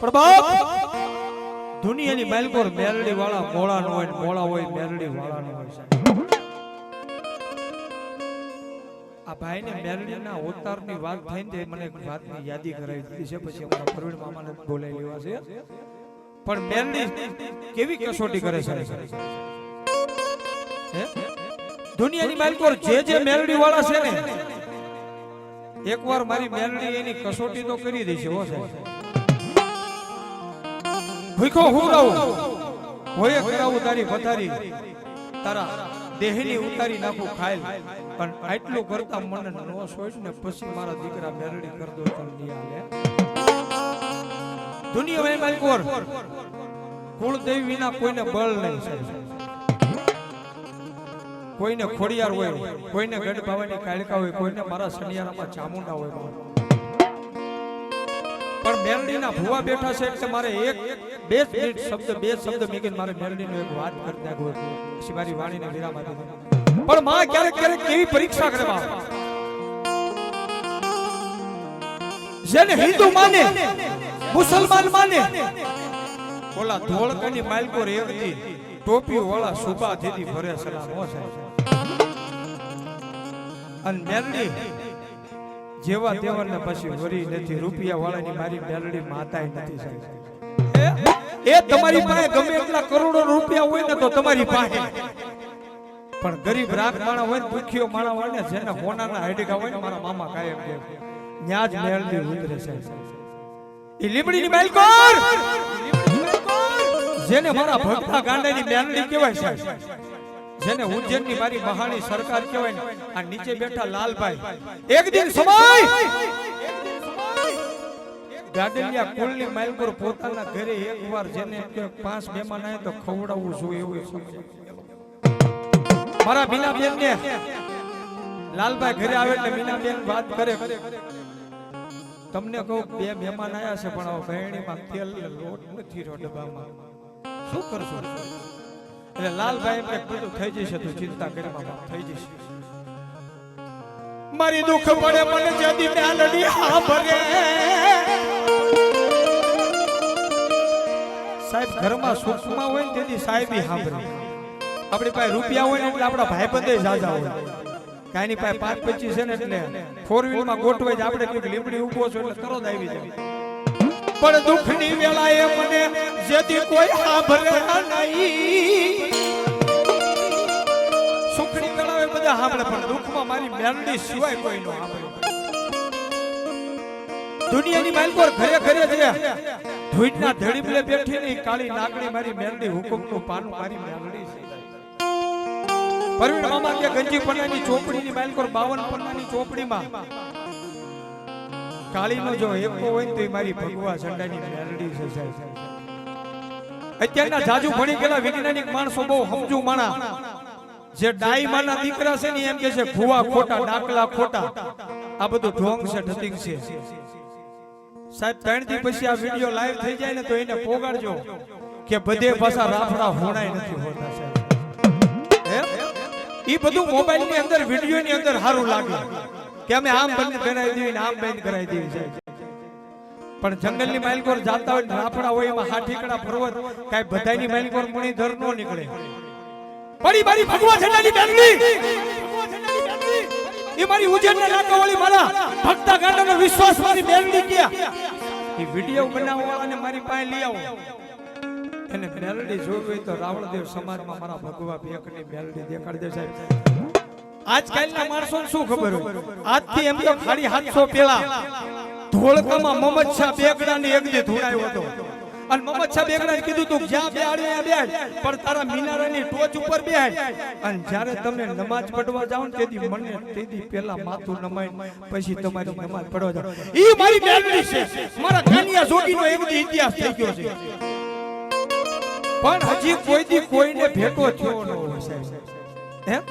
બાપ દુનિયાની માલકોર મેરડી વાળા મોળા નો હોય મોળા હોય મેરડી વાળા નો હોય આ ભાઈ ને મેરડી ના અવતારની વાત થઈ ને મને એક વાતની યાદી કરાવી દીધી છે. પછી અમારા પ્રવીણ મામાને બોલાવી લેવા છે. પણ મેરડી કેવી કસોટી કરે છે? દુનિયાની માલકોર જે જે મેરડી વાળા છે ને, એકવાર મારી મેરડી એની કસોટી તો કરી દે છે હો સાહેબ. ભૂખો હું રહું હોય કરાવું તારી પથારી. તારા દેહની ઉતારી નાખું ખાયલ. પણ આટલું કરતા મને નો સોચ ને પછી મારા દીકરા મેરડી કર દો તો નહીં આવે દુનિયા ભાઈ માલકોર કુળદેવી વિના કોઈને બળ નહીં કોઈને ખોડિયાર હોય, કોઈને ગઢ ભાવાની કાળકા હોય, કોઈને મારા શનિયારામાં ચામુંડા હોય. પણ મેરડીના ભુવા બેઠા છે એટલે મારે એક બે મિનિટ શબ્દ બે શબ્દ. મેકીને મારે મેલડીનો એક વાત કરી નાખવો પછી મારી વાણીને વિરામ આપી. દઉં. પણ માં, ક્યારેક ક્યારેક કેવી પરીક્ષા કરે જેને હિન્દુ માને, મુસલમાન માને, ઓલા ધોળકાની માલકો રેવતી ટોપી વાળા સુબા દીદી ભરે સલામ હો સાહેબ અને મેલડી જેવા તેવરને પછી વરી નથી, રૂપિયા વાળાની મારી મેલડી માતાય નથી સાહેબ એ તમારી પાસે ગમે એટલા કરોડો રૂપિયા હોય ને તો તમારી પાસે. પણ ગરીબ રાખ માણા હોય ને ભૂખ્યો માણા હોય ને જેને હોનાના હાઈડકા હોય ને મારા મામા કાયમ કે ન્યા જ મેલડી ઉતરે સાહેબ એ લીમડીની બાલકોર જેને મારા ભક્તા ગાંડાની મેલડી કહેવાય સાહેબ જેને ઉજ્જૈનની મારી મહાની સરકાર કહેવાય ને, આ નીચે બેઠા લાલભાઈ, એક દિન સમય ગાડલિયા કુલની માલકુર પોતાના ઘરે એકવાર જેને પાંચ મહેમાન આવે તો ખવડાવવું જોઈએ એવું સમજે મારા મીનાબેન ને લાલભાઈ ઘરે આવે એટલે મીનાબેન વાત કરે. તમને કહું બે મહેમાન આવ્યા છે પણ બહેણીમાં તેલ લોટ નથી રહ્યો ડબ્બામાં. શું કરશો એટલે લાલભાઈ એમ બધું થઈ જશે તું ચિંતા કરી માં થઈ જશે. મારી દુઃખ પડે મને જદી મેલડી હા ભરે સાહેબ, ઘરમાં સુખમાં હોય ને તેથી સાહેબી સાંભળે. આપણી પાસે રૂપિયા હોય ને એટલે આપણા ભાઈબંધે જાજા હોય. કાંઈની પાસે પાંચ પચીસ છે ને એટલે ફોર વ્હીલમાં ગોઠવાય છે, આપણે કંઈક લીમડી ઊભો છો એટલે તરત આવી જાય. પણ દુઃખની વેળાએ મને જેથી કોઈ સાંભળે નહીં. સુખની વેળાએ બધા સાંભળે, પણ દુઃખમાં મારી મેલડી સિવાય કોઈ નો સાંભળે. દુનિયાની માલકોર ઘરે ઘરે છે ધૂળના ધડીમલે બેઠી ની કાળી નાગણી મારી મેલડી હુકમનું પાનું મારી મેલડી છે. પરવીણ મામા કે ગંજી પન્નાની ચોપડીની માલકોર 52 પન્નાની ચોપડીમાં કાળીનો જો એકો હોય ને તો એ મારી ભગવા ચંડાની મેલડી છે સાહેબ. અત્યારના જાજુ ભણી ગયેલા વૈજ્ઞાનિક માણસો બહુ સમજુ માણા. જે ડાઈ માના દીકરા છે ને એમ કે છે, ભૂવા ખોટા, ડાકલા ખોટા. આ બધું ઢોંગ છે ઠતિંગ છે. સાહેબ ત્રણ દી પછી આ વિડિયો લાઈવ થઈ જાય ને તો એને પોગાડજો કે બધે પાછા રાફડા હોણાય નથી હોતા સાહેબ એ બધું મોબાઈલની અંદર વિડિયો ની અંદર સારું લાગે. કે અમે આમ બંધ કરાવી દેવી ને આમ બંધ કરાવી દેવી છે પણ જંગલની માઇલકોર જાતા હોય રાફડા હોય એમાં હાઠીકડા પર્વત કઈ બધાયની માઇલકોર મુણી ધર નો નીકળે. પડી મારી ભગવા ઝંડાની બેનડી એ મારી ઉજ્જૈનના નાકાવાળી મારા ભક્તા ગાંડાનો વિશ્વાસ મારી બેનડી ગયા એ વિડિયો બનાવવાવાળાને મારી પાસે લઈ આવો. એને મેલડી જોવી તો રાવણદેવ સમાજમાં મારા ભગવા ભેકની મેલડી દેખાડી દે સાહેબ. આજકાલના માણસોને શું ખબર હોય? આજથી એમ તો ખાલી હાથસો પેલા. ધોળકામાં મોહમ્મદ શાહ બેગડાની એક દી ધોળાયો હતો. અને મોહમ્મદ બેગડાએ કીધું તું, જ્યાં બેહાડે ત્યાં બેહાડ, પણ તારા મિનારાની ટોચ ઉપર બેહાડ. અને જ્યારે તમે નમાજ પઢવા જાઓ ને, તેથી મને તેથી પહેલા માથું નમાઈ પછી તમારી નમાજ પઢવા જાઓ. ઈ મારી બેગડી છે. મારા કાનિયા જોગીનો એવો દી ઇતિહાસ થઈ ગયો છે. પણ હજી કોઈ દી કોઈને ભેટો થયો ન હોય, સાહેબ.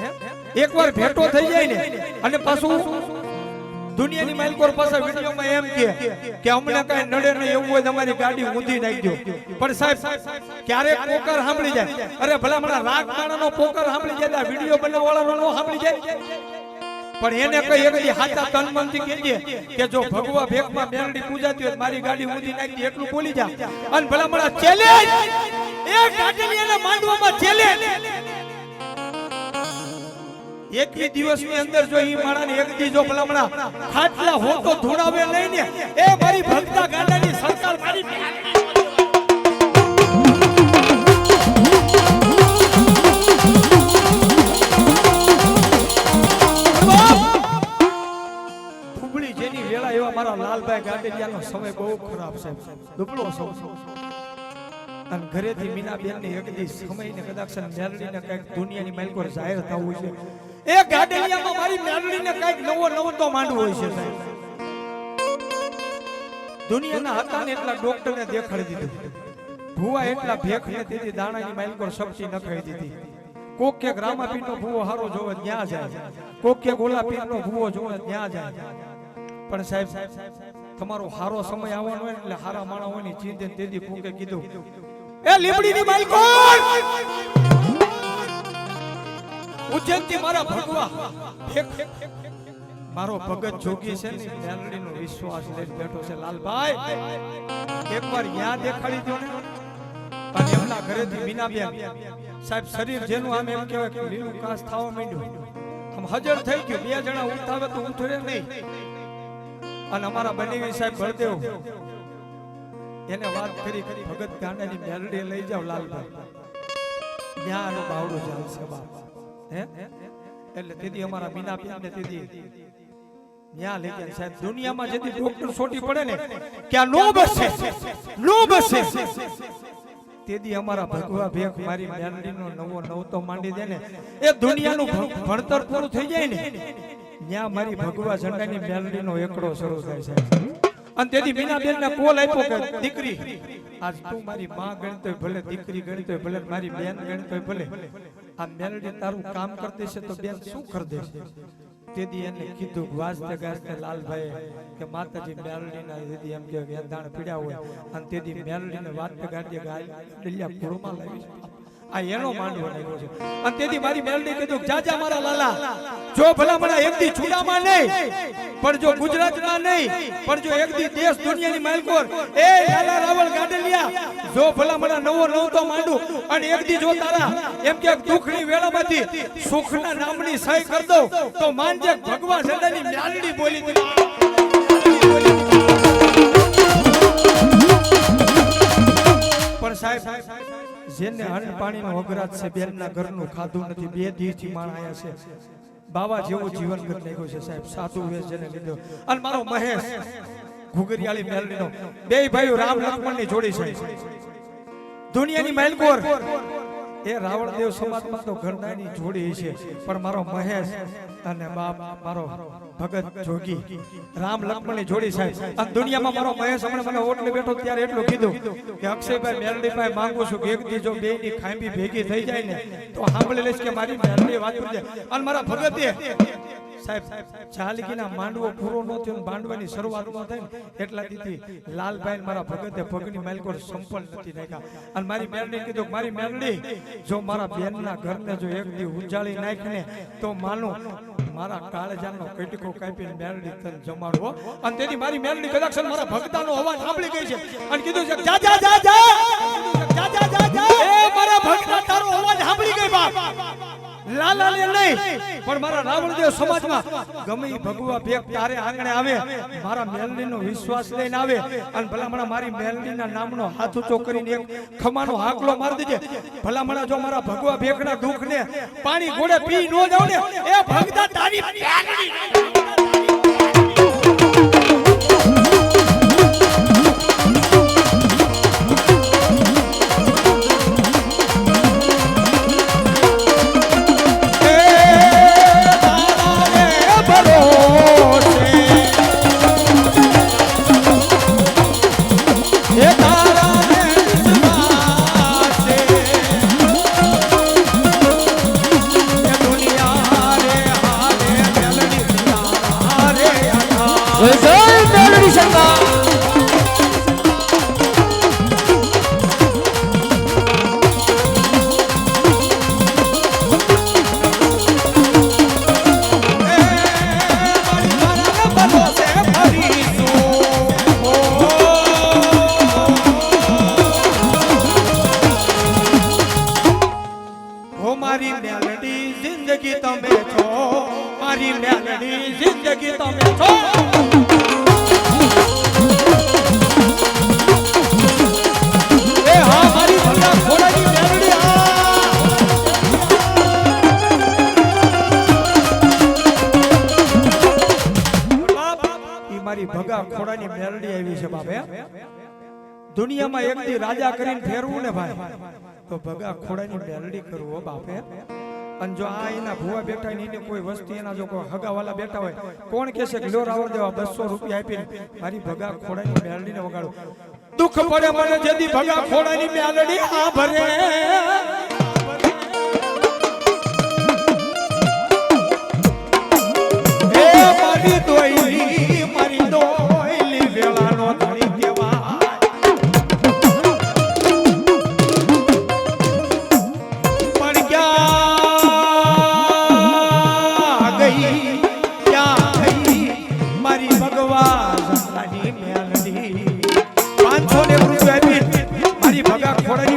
એકવાર ભેટો થઈ જાય ને, અને પાછું દુનિયાની માલકોર પાસે વિડીયોમાં એમ કે કે અમને કઈ નડે નહીં એવું હોય તમારી ગાડી ઊંધી નાખજો. પણ સાહેબ ક્યારે પોકર સાંભળી જાય. અરે ભલા મારા રાગ માણાનો પોકર સાંભળી જાય વીડિયો બનાવવાળાનો નો સાંભળી જાય. પણ એને કઈ એક દી હાચા તન મનથી કહેજે કે જો ભગવા ભેખમાં મેલડી પૂજાતી હોય મારી ગાડી ઊંધી નાખી એટલું બોલી જા. અને ભલા મણા ચેલેન્જ એક ગાડીને માંડવામાં ચેલેન્જ એકવી દિવસની અંદર જો ઈ માણાને એક દી જો ભલામણા ખાટલા હોતો ધોડાવે નહીં ને એ મારી ભક્તા ગાંડાની સરકાર મારી મારા લાલભાઈ ગાંડેલિયાનો સમય બહુ ખરાબ છે. દુબળો કદાચ દુનિયાની માલકોર જાહેર થવું છે. એ ગાંડેલિયામાં મારી મેલડીને કંઈક નવો નવો તો માંડવો હોય છે સાહેબ. દુનિયાના હતા ને એટલા ડોક્ટરને દેખાડી દીધું. ભૂવા એટલા ભેખને દીધી દાણાની માલકોર શક્તિ નખાઈ દીધી. કોક કે રામાપીરનો ભૂવો હારો જોવે ત્યાં જાય. કોક કે ગોલાપીરનો ભૂવો જોવે ત્યાં જાય. પણ સાહેબ, તમારો હારો સમય આવવાનો હોય એટલે હારા માણા હોય ને ચીંધે તેથી ફૂંકે કીધું, એ લીમડીની ઉજ્જૈનથી મારા ભગવા. મારો ભગત જોગી છે ને મેલડીનો વિશ્વાસ લઈને બેઠો છે લાલભાઈ. એકવાર યાદ દેખાડી દો ને. અને એમના ઘરેથી મીનાબેન સાહેબ શરીર જેનું આમ એમ કહેવાય કે લીલું કાસ થવા માંડ્યું. આમ હાજર થઈ ગયું. બે જણા ઉઠાવે તો ઉઠરે નહીં. અને અમારા બનેવી સાહેબ ભરદેવ એને વાત કરી કરી ભગત ગાંડાની મેલડી લઈ જાવ લાલભાઈ. ત્યાં આનું બાવડું ચાલશે બાપ. એટલે તેથી અમારા મીનાબેન ને તેથી ત્યાં લઈ ગયા. સાહેબ, દુનિયામાં જેથી ડોક્ટર છોટી પડે ને કે નો બસે નો બસે. તેથી અમારા ભગવા ભેખ મારી મેલડીનો નવો નવતો માંડી દે ને, એ દુનિયાનું ભણતર પૂરું થઈ જાય ને ત્યાં મારી ભગવા ઝંડાની મેલડીનો એકડો શરૂ થાય છે અને તેથી મીનાબેન ને કોલ આપ્યો કે, દીકરી, આજ તું મારી માં ગણતો ભલે, દીકરી ગણતોય ભલે, મારી બેન ગણતોય ભલે આ મેલડી તારું કામ કરતી છે તો બેન શું કરી દેશે તેથી એને કીધું વાજતે ગાજતે લાલભાઈ, કે માતાજી મેલડીના દીદી એમ કે વેદાણ પીડ્યા હોય. અને તેથી મેલડીને વાજતે ગાજતે ગાય ડલિયા લાવી આ એનો માંડવો નાખ્યો છે. અને તેથી મારી મેલડી કીધું જાજા મારા લાલા. જો ભલા ભલા એક દી છુડામાં નહીં, પણ જો ગુજરાતના નહીં, પણ જો એક દી દેશ દુનિયાની માલકોર, એ લાલા જો ભલા મને નવો નવો તો માંડું. અને એક દી જો તારા એમ કે દુઃખની વેળામાંથી સુખના નામની સહી કર દઉં, તો માનજે ભગવાન સદાની મ્યાલડી બોલી પણ સાહેબ, જેને અન્ન પાણીનો અઘરાત છે, બેનના ઘરનું ખાધું નથી, બે દિવસથી માણ આયા છે. બાવા જેવું જીવન કરી નાખ્યું છે સાહેબ, સાધુ વેશ જેને લીધો. અને મારો મહેશ ઘુગરિયાળી મેલડીનો. બે ભાઈઓ રામ લક્ષ્મણની જોડી છે. દુનિયાની માલકોર. એ રાવણદેવ સમાજમાં તો ઘરદાની જોડી છે. પણ મારો મહેશ અને બાપ મારો ભગત જોગી. રામ લક્ષ્મણની જોડી સાહેબ. અને દુનિયામાં મારો મહેશ હમણાં મને ઓટલે બેઠો ત્યારે એટલું કીધું કે અક્ષયભાઈ મેરડીભાઈ માંગુ છું કે એક દી જો બે ની ખાંભી ભેગી થઈ જાય ને તો સાંભળી લઈશ કે મારી મેલડી વાત અને મારા ભગતે સાહેબ ચાલકીના માંડવો પૂરો ન થયો ને બાંડવાની શરૂઆત ન થઈ એટલા દીધી લાલભાઈ મારા ભગતે ભગની માલકોર સંપલ નથી નાખ્યા. અને મારી બેનને કીધું મારી મેરડી જો મારા બેનના ઘરને જો એક દી ઉજાળી નાખીને, તો માનું મારા કાળજાનો કટકો કાપીને મેલડી તને જમાડવો અને તેથી મારી મેલડી કદાચ મારા ભક્તાનો અવાજ સાંભળી ગઈ છે. અને કીધું છે જા જા જા જા જા. જા જા જા એ મારા ભક્તા તારો અવાજ સાંભળી ગઈ બાપ. લાલા ને નહીં. પણ મારા રાવણદેવ સમાજમાં ગમે ભગવા ભેગ તારે આંગણે આવે. મારા મેલડીનો વિશ્વાસ લઈને આવે. અને ભલામણા મારી મેલડીના નામનો હાથ ઊંચો કરીને એક ખમાનો હાકલો મારી દેજે. ભલામણા જો મારા ભગવા ભેગના દુઃખને પાણી ગોળે પી નો જાવ ને એ ભગતા તારી મેલડી ખોડાની મેલડી આવી છે બાપ દુનિયામાં એક દી રાજા કરીને ફેરવું ને ભાઈ. તો ભગા, ખોડાની મેલડી કરવું બાપે. અને જો આ એના ભુવા બેઠા ને એને કોઈ વસ્તી, એના જો કોઈ હગાવાલા બેઠા હોય, કોણ કહેશે કે લો રાવણ દેવા બસો રૂપિયા આપીને મારી ભગા ખોડાની મેલડી ને વગાડો. દુઃખ પડે મને જેથી ભગા ખોડાની મેલડી આ ભરે. હે Por ahí.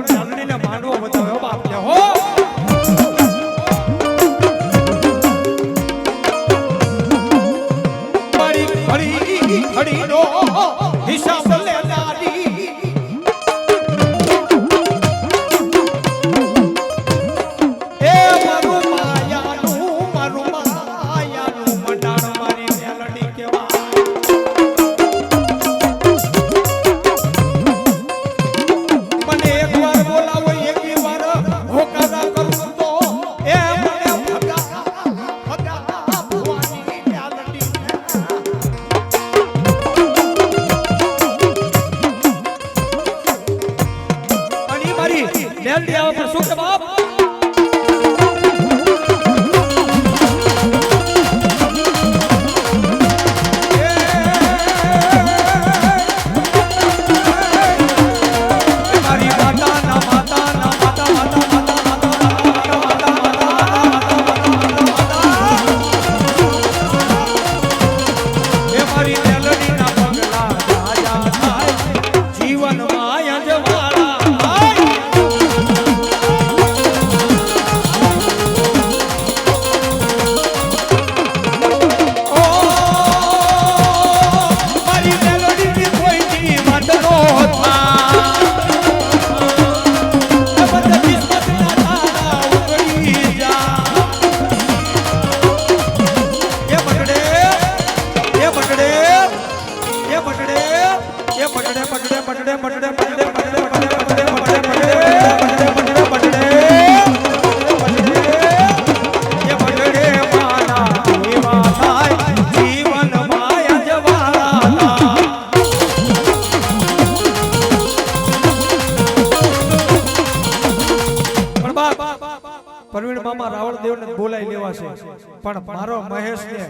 પણ મારો મહેશ ને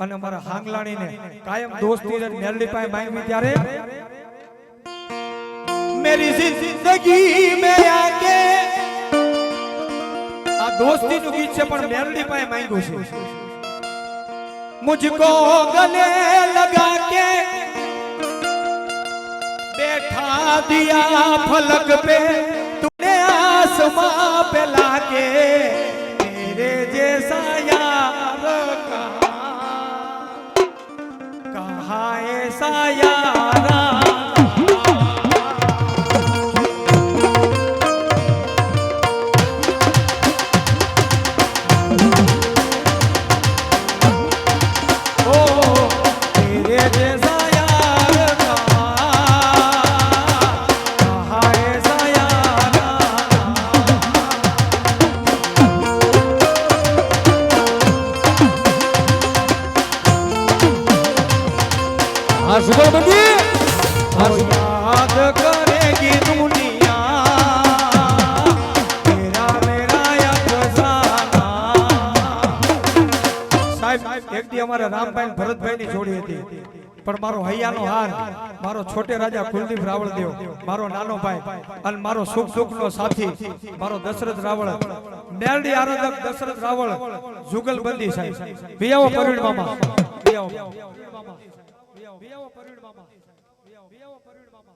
અને મારા હાંગલાણી ને કાયમ દોસ્તી મેરડી પાસે માંગવી ત્યારે મેરી જિંદગી મે આકે આ દોસ્તી નું ગીત છે પણ મેરડી પાસે માંગ્યું છે. મુજકો ગલે લગા કે બેઠા દિયા ફલક પે તૂને આસમાન पे लाके तेरे साया कहा ऐसा साया સાહેબ અમારે રામભાઈ ભરતભાઈ ની જોડી હતી. પણ મારો હૈયાનો હાર, મારો છોટે રાજા કુલદીપ રાવળ દેવ મારો નાનો ભાઈ અને મારો સુખ સુખ નો સાથી, મારો દશરથ રાવળ, મેલડી આરાધક દશરથ રાવળ, જુગલબંધી સાહેબ. વિયાવો પરવીણ મામા વિયાવો પરવીણ મામા